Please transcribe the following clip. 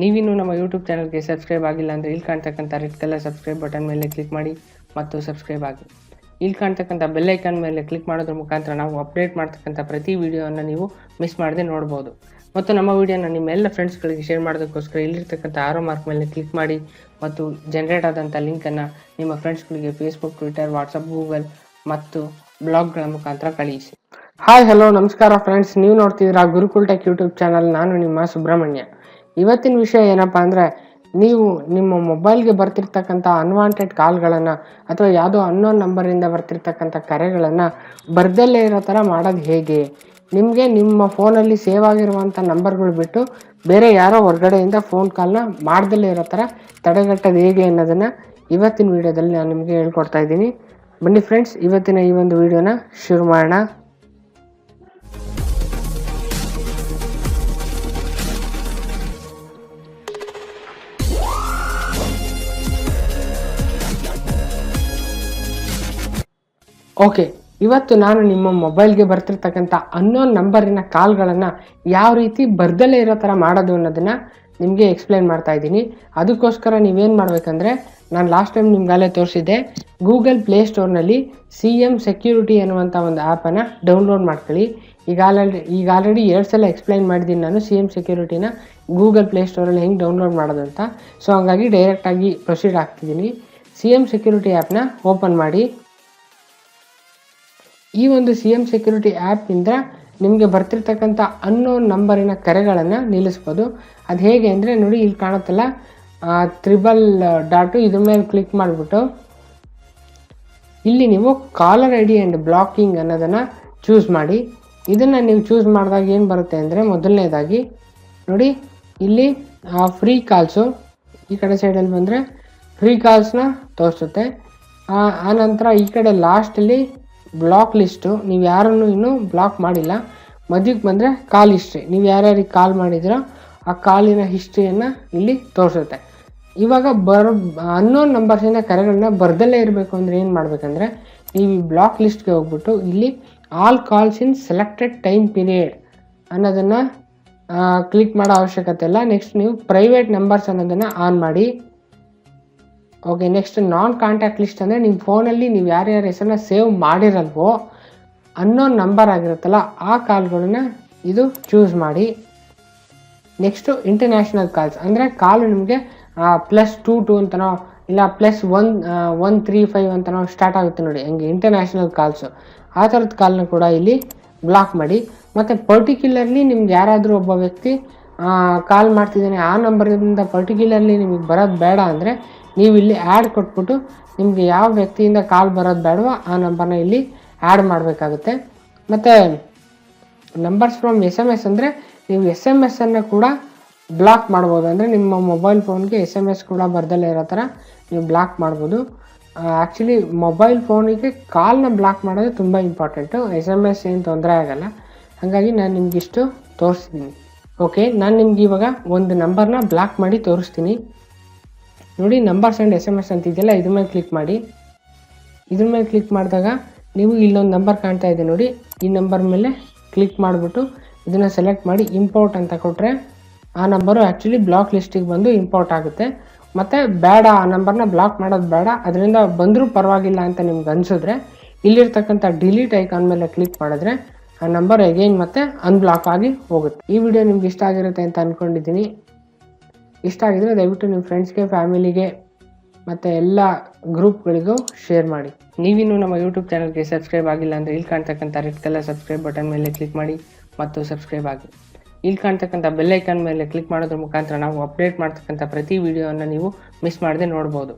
ನೀವಿನ್ನೂ ನಮ್ಮ ಯೂಟ್ಯೂಬ್ ಚಾನಲ್ಗೆ ಸಬ್ಸ್ಕ್ರೈಬ್ ಆಗಿಲ್ಲ ಅಂದರೆ ಇಲ್ಲಿ ಕಾಣ್ತಕ್ಕಂಥ ರೆಡ್ ಕಲರ್ ಸಬ್ಸ್ಕ್ರೈಬ್ ಬಟನ್ ಮೇಲೆ ಕ್ಲಿಕ್ ಮಾಡಿ ಮತ್ತು ಸಬ್ಸ್ಕ್ರೈಬ್ ಆಗಿ. ಇಲ್ಲಿ ಕಾಣ್ತಕ್ಕಂಥ ಬೆಲ್ ಐಕಾನ್ ಮೇಲೆ ಕ್ಲಿಕ್ ಮಾಡೋದ್ರ ಮುಖಾಂತರ ನಾವು ಅಪ್ಡೇಟ್ ಮಾಡ್ತಕ್ಕಂಥ ಪ್ರತಿ ವಿಡಿಯೋವನ್ನು ನೀವು ಮಿಸ್ ಮಾಡದೆ ನೋಡ್ಬೋದು. ಮತ್ತು ನಮ್ಮ ವಿಡಿಯೋನ ನಿಮ್ಮೆಲ್ಲ ಫ್ರೆಂಡ್ಸ್ಗಳಿಗೆ ಶೇರ್ ಮಾಡೋದಕ್ಕೋಸ್ಕರ ಇಲ್ಲಿರ್ತಕ್ಕಂಥ ಆರೋ ಮಾರ್ಕ್ ಮೇಲೆ ಕ್ಲಿಕ್ ಮಾಡಿ ಮತ್ತು ಜನರೇಟ್ ಆದಂಥ ಲಿಂಕನ್ನು ನಿಮ್ಮ ಫ್ರೆಂಡ್ಸ್ಗಳಿಗೆ ಫೇಸ್ಬುಕ್ ಟ್ವಿಟರ್ ವಾಟ್ಸಪ್ ಗೂಗಲ್ ಮತ್ತು ಬ್ಲಾಗ್ಗಳ ಮುಖಾಂತರ ಕಳಿಸಿ. ಹಾಯ್ ಹಲೋ ನಮಸ್ಕಾರ ಫ್ರೆಂಡ್ಸ್ ನೀವು ನೋಡ್ತಿದ್ದೀರಾ ಗುರುಕುಲ್ ಟೆಕ್ ಯೂಟ್ಯೂಬ್ ಚಾನಲ್. ನಾನು ನಿಮ್ಮ ಸುಬ್ರಹ್ಮಣ್ಯ. ಇವತ್ತಿನ ವಿಷಯ ಏನಪ್ಪ ಅಂದರೆ, ನೀವು ನಿಮ್ಮ ಮೊಬೈಲ್ಗೆ ಬರ್ತಿರ್ತಕ್ಕಂಥ ಅನ್ವಾಂಟೆಡ್ ಕಾಲ್ಗಳನ್ನು ಅಥವಾ ಯಾವುದೋ ಅನ್ನೋನ್ ನಂಬರಿಂದ ಬರ್ತಿರ್ತಕ್ಕಂಥ ಕರೆಗಳನ್ನು ಬರ್ದಲ್ಲೇ ಇರೋ ಥರ ಮಾಡೋದು ಹೇಗೆ? ನಿಮಗೆ ನಿಮ್ಮ ಫೋನಲ್ಲಿ ಸೇವ್ ಆಗಿರುವಂಥ ನಂಬರ್ಗಳು ಬಿಟ್ಟು ಬೇರೆ ಯಾರೋ ಹೊರಗಡೆಯಿಂದ ಫೋನ್ ಕಾಲ್ನ ಮಾಡ್ದಲ್ಲೇ ಇರೋ ಥರ ತಡೆಗಟ್ಟೋದು ಹೇಗೆ ಅನ್ನೋದನ್ನು ಇವತ್ತಿನ ವಿಡಿಯೋದಲ್ಲಿ ನಾನು ನಿಮಗೆ ಹೇಳ್ಕೊಡ್ತಾ ಇದ್ದೀನಿ. ಬನ್ನಿ ಫ್ರೆಂಡ್ಸ್ ಇವತ್ತಿನ ಈ ಒಂದು ವಿಡಿಯೋನ ಶುರು ಮಾಡೋಣ. ಓಕೆ, ಇವತ್ತು ನಾನು ನಿಮ್ಮ ಮೊಬೈಲ್ಗೆ ಬರ್ತಿರ್ತಕ್ಕಂಥ ಅನ್ನೋನ್ ನಂಬರಿನ ಕಾಲ್ಗಳನ್ನು ಯಾವ ರೀತಿ ಬರ್ದಲ್ಲೇ ಇರೋ ಥರ ಮಾಡೋದು ಅನ್ನೋದನ್ನು ನಿಮಗೆ ಎಕ್ಸ್ಪ್ಲೈನ್ ಮಾಡ್ತಾ ಇದ್ದೀನಿ. ಅದಕ್ಕೋಸ್ಕರ ನೀವೇನು ಮಾಡಬೇಕಂದ್ರೆ, ನಾನು ಲಾಸ್ಟ್ ಟೈಮ್ ನಿಮ್ಗಾಲೇ ತೋರಿಸಿದ್ದೆ ಗೂಗಲ್ ಪ್ಲೇ ಸ್ಟೋರ್ನಲ್ಲಿ ಸಿ ಎಂ ಸೆಕ್ಯೂರಿಟಿ ಅನ್ನುವಂಥ ಒಂದು ಆ್ಯಪನ್ನು ಡೌನ್ಲೋಡ್ ಮಾಡ್ಕೊಳ್ಳಿ. ಈಗ ಆಲ್ರೆಡಿ ಈಗ ಆಲ್ರೆಡಿ ಎರಡು ಸಲ ಎಕ್ಸ್ಪ್ಲೈನ್ ಮಾಡಿದ್ದೀನಿ ನಾನು ಸಿ ಎಂ ಸೆಕ್ಯೂರಿಟಿನ ಗೂಗಲ್ ಪ್ಲೇ ಸ್ಟೋರಲ್ಲಿ ಹೆಂಗೆ ಡೌನ್ಲೋಡ್ ಮಾಡೋದು ಅಂತ. ಸೊ ಹಂಗಾಗಿ ಡೈರೆಕ್ಟಾಗಿ ಪ್ರೊಸೀಡ್ ಆಗ್ತಿದ್ದೀನಿ. ಸಿ ಎಂ ಸೆಕ್ಯೂರಿಟಿ ಆ್ಯಪ್ನ ಓಪನ್ ಮಾಡಿ. ಈ ಒಂದು ಸಿ ಎಂ ಸೆಕ್ಯೂರಿಟಿ ಆ್ಯಪಿಂದ ನಿಮಗೆ ಬರ್ತಿರ್ತಕ್ಕಂಥ ಅನ್ನೋ ನಂಬರಿನ ಕರೆಗಳನ್ನು ನಿಲ್ಲಿಸ್ಬೋದು. ಅದು ಹೇಗೆ ಅಂದರೆ ನೋಡಿ, ಇಲ್ಲಿ ಕಾಣುತ್ತಲ್ಲ ತ್ರಿಬಲ್ ಡಾಟು ಇದ್ರ ಮೇಲೆ ಕ್ಲಿಕ್ ಮಾಡಿಬಿಟ್ಟು ಇಲ್ಲಿ ನೀವು caller I D and blocking ಅನ್ನೋದನ್ನು ಚೂಸ್ ಮಾಡಿ. ಇದನ್ನು ನೀವು ಚೂಸ್ ಮಾಡಿದಾಗ ಏನು ಬರುತ್ತೆ ಅಂದರೆ ಮೊದಲನೇದಾಗಿ ನೋಡಿ, ಇಲ್ಲಿ ಫ್ರೀ ಕಾಲ್ಸು ಈ ಕಡೆ ಸೈಡಲ್ಲಿ ಬಂದರೆ ಫ್ರೀ ಕಾಲ್ಸ್ನ ತೋರಿಸುತ್ತೆ. ಆನಂತರ ಈ ಕಡೆ ಲಾಸ್ಟಲ್ಲಿ ಬ್ಲಾಕ್ ಲಿಸ್ಟು ನೀವು ಯಾರನ್ನು ಇನ್ನೂ ಬ್ಲಾಕ್ ಮಾಡಿಲ್ಲ. ಮಧ್ಯಕ್ಕೆ ಬಂದರೆ ಕಾಲ್ ಹಿಸ್ಟ್ರಿ ನೀವು ಯಾರ್ಯಾರಿಗೆ ಕಾಲ್ ಮಾಡಿದ್ರೋ ಆ ಕಾಲಿನ ಹಿಸ್ಟ್ರಿಯನ್ನು ಇಲ್ಲಿ ತೋರಿಸುತ್ತೆ. ಇವಾಗ ಬರ್ ಅನ್ನೋನ್ ನಂಬರ್ಸಿಂದ ಕರೆಗಳನ್ನ ಬರ್ದಲ್ಲೇ ಇರಬೇಕು ಅಂದರೆ ಏನು ಮಾಡಬೇಕಂದ್ರೆ, ನೀವು ಈ ಬ್ಲಾಕ್ ಲಿಸ್ಟ್ಗೆ ಹೋಗ್ಬಿಟ್ಟು ಇಲ್ಲಿ all calls in selected time period ಅನ್ನೋದನ್ನು ಕ್ಲಿಕ್ ಮಾಡೋ ಅವಶ್ಯಕತೆ ಇಲ್ಲ. ನೆಕ್ಸ್ಟ್ ನೀವು ಪ್ರೈವೇಟ್ ನಂಬರ್ಸ್ ಅನ್ನೋದನ್ನು ಆನ್ ಮಾಡಿ. Okay next non contact list ಅಂದರೆ ನಿಮ್ಮ ಫೋನಲ್ಲಿ ನೀವು ಯಾರ್ಯಾರ ಹೆಸರನ್ನ ಸೇವ್ ಮಾಡಿರಲ್ವೋ ಅನ್ನೋ ನಂಬರ್ ಆಗಿರುತ್ತಲ್ಲ, ಆ ಕಾಲ್ಗಳನ್ನ ಇದು ಚೂಸ್ ಮಾಡಿ. ನೆಕ್ಸ್ಟು ಇಂಟರ್ನ್ಯಾಷನಲ್ ಕಾಲ್ಸ್ ಅಂದರೆ ಕಾಲ್ ನಿಮಗೆ ಪ್ಲಸ್ ಟೂ ಟು ಅಂತನೋ ಇಲ್ಲ plus one one three five ಅಂತನೋ ಸ್ಟಾರ್ಟ್ ಆಗುತ್ತೆ ನೋಡಿ, ಹಂಗೆ ಇಂಟರ್ನ್ಯಾಷನಲ್ ಕಾಲ್ಸು ಆ ಥರದ ಕಾಲ್ನ ಕೂಡ ಇಲ್ಲಿ ಬ್ಲಾಕ್ ಮಾಡಿ. ಮತ್ತು ಪರ್ಟಿಕ್ಯುಲರ್ಲಿ ನಿಮ್ಗೆ ಯಾರಾದರೂ ಒಬ್ಬ ವ್ಯಕ್ತಿ ಕಾಲ್ ಮಾಡ್ತಿದ್ದಾನೆ, ಆ ನಂಬರಿಂದ ಪರ್ಟಿಕ್ಯುಲರ್ಲಿ ನಿಮಗೆ ಬರೋದು ಬೇಡ ಅಂದರೆ ನೀವು ಇಲ್ಲಿ ಆ್ಯಡ್ ಕೊಟ್ಬಿಟ್ಟು ನಿಮಗೆ ಯಾವ ವ್ಯಕ್ತಿಯಿಂದ ಕಾಲ್ ಬರೋದು ಬೇಡವೋ ಆ ನಂಬರ್ನ ಇಲ್ಲಿ ಆ್ಯಡ್ ಮಾಡಬೇಕಾಗುತ್ತೆ. ಮತ್ತು numbers from S M S ಅಂದರೆ ನೀವು ಎಸ್ ಎಂ ಎಸ್ಸನ್ನು ಕೂಡ ಬ್ಲಾಕ್ ಮಾಡ್ಬೋದು. ಅಂದರೆ ನಿಮ್ಮ ಮೊಬೈಲ್ ಫೋನ್ಗೆ ಎಸ್ ಎಂ ಎಸ್ ಕೂಡ ಬರ್ದಲ್ಲೇ ಇರೋ ಥರ ನೀವು ಬ್ಲಾಕ್ ಮಾಡ್ಬೋದು. ಆ್ಯಕ್ಚುಲಿ ಮೊಬೈಲ್ ಫೋನಿಗೆ ಕಾಲ್ನ ಬ್ಲಾಕ್ ಮಾಡೋದು ತುಂಬ ಇಂಪಾರ್ಟೆಂಟು ಎಸ್ ಎಂ ಎಸ್ ಏನು ತೊಂದರೆ ಆಗೋಲ್ಲ. ಹಾಗಾಗಿ ನಾನು ನಿಮಗಿಷ್ಟು ತೋರಿಸ್ತೀನಿ. ಓಕೆ ನಾನು ನಿಮ್ಗೆ ಇವಾಗ ಒಂದು ನಂಬರ್ನ ಬ್ಲಾಕ್ ಮಾಡಿ ತೋರಿಸ್ತೀನಿ. ನೋಡಿ numbers and S M S ಅಂತಿದೆಯಲ್ಲ ಇದ್ರ ಮೇಲೆ ಕ್ಲಿಕ್ ಮಾಡಿ. ಇದ್ರ ಮೇಲೆ ಕ್ಲಿಕ್ ಮಾಡಿದಾಗ ನೀವು ಇಲ್ಲೊಂದು ನಂಬರ್ ಕಾಣ್ತಾ ಇದೆ ನೋಡಿ, ಈ ನಂಬರ್ ಮೇಲೆ ಕ್ಲಿಕ್ ಮಾಡಿಬಿಟ್ಟು ಇದನ್ನು ಸೆಲೆಕ್ಟ್ ಮಾಡಿ ಇಂಪೋರ್ಟ್ ಅಂತ ಕೊಟ್ಟರೆ ಆ ನಂಬರು ಆ್ಯಕ್ಚುಲಿ ಬ್ಲಾಕ್ ಲಿಸ್ಟಿಗೆ ಬಂದು ಇಂಪೋರ್ಟ್ ಆಗುತ್ತೆ. ಮತ್ತು ಬೇಡ, ಆ ನಂಬರ್ನ ಬ್ಲಾಕ್ ಮಾಡೋದು ಬೇಡ, ಅದರಿಂದ ಬಂದರೂ ಪರವಾಗಿಲ್ಲ ಅಂತ ನಿಮ್ಗೆ ಅನಿಸಿದ್ರೆ ಇಲ್ಲಿರ್ತಕ್ಕಂಥ ಡಿಲೀಟ್ ಐಕಾನ್ ಮೇಲೆ ಕ್ಲಿಕ್ ಮಾಡಿದ್ರೆ ಆ ನಂಬರ್ ಎಗೇನ್ ಮತ್ತೆ ಅನ್ಬ್ಲಾಕ್ ಆಗಿ ಹೋಗುತ್ತೆ. ಈ ವಿಡಿಯೋ ನಿಮ್ಗೆ ಇಷ್ಟ ಆಗಿರುತ್ತೆ ಅಂತ ಅಂದ್ಕೊಂಡಿದ್ದೀನಿ ಇಷ್ಟ ಆಗಿದ್ರೆ ದಯವಿಟ್ಟು ನಿಮ್ಮ ಫ್ರೆಂಡ್ಸ್ಗೆ ಫ್ಯಾಮಿಲಿಗೆ ಮತ್ತು ಎಲ್ಲ ಗ್ರೂಪ್ಗಳಿಗೂ ಶೇರ್ ಮಾಡಿ. ನೀವಿನ್ನೂ ನಮ್ಮ ಯೂಟ್ಯೂಬ್ ಚಾನಲ್ಗೆ ಸಬ್ಸ್ಕ್ರೈಬ್ ಆಗಿಲ್ಲ ಅಂದರೆ ಇಲ್ಲಿ ಕಾಣ್ತಕ್ಕಂಥ ರೆಡ್ ಕಲರ್ ಸಬ್ಸ್ಕ್ರೈಬ್ ಬಟನ್ ಮೇಲೆ ಕ್ಲಿಕ್ ಮಾಡಿ ಮತ್ತು ಸಬ್ಸ್ಕ್ರೈಬ್ ಆಗಿ. ಇಲ್ಲಿ ಕಾಣ್ತಕ್ಕಂಥ ಬೆಲ್ಲೈಕನ್ ಮೇಲೆ ಕ್ಲಿಕ್ ಮಾಡೋದ್ರ ಮುಖಾಂತರ ನಾವು ಅಪ್ಡೇಟ್ ಮಾಡ್ತಕ್ಕಂಥ ಪ್ರತಿ ವಿಡಿಯೋವನ್ನು ನೀವು ಮಿಸ್ ಮಾಡದೆ ನೋಡ್ಬೋದು.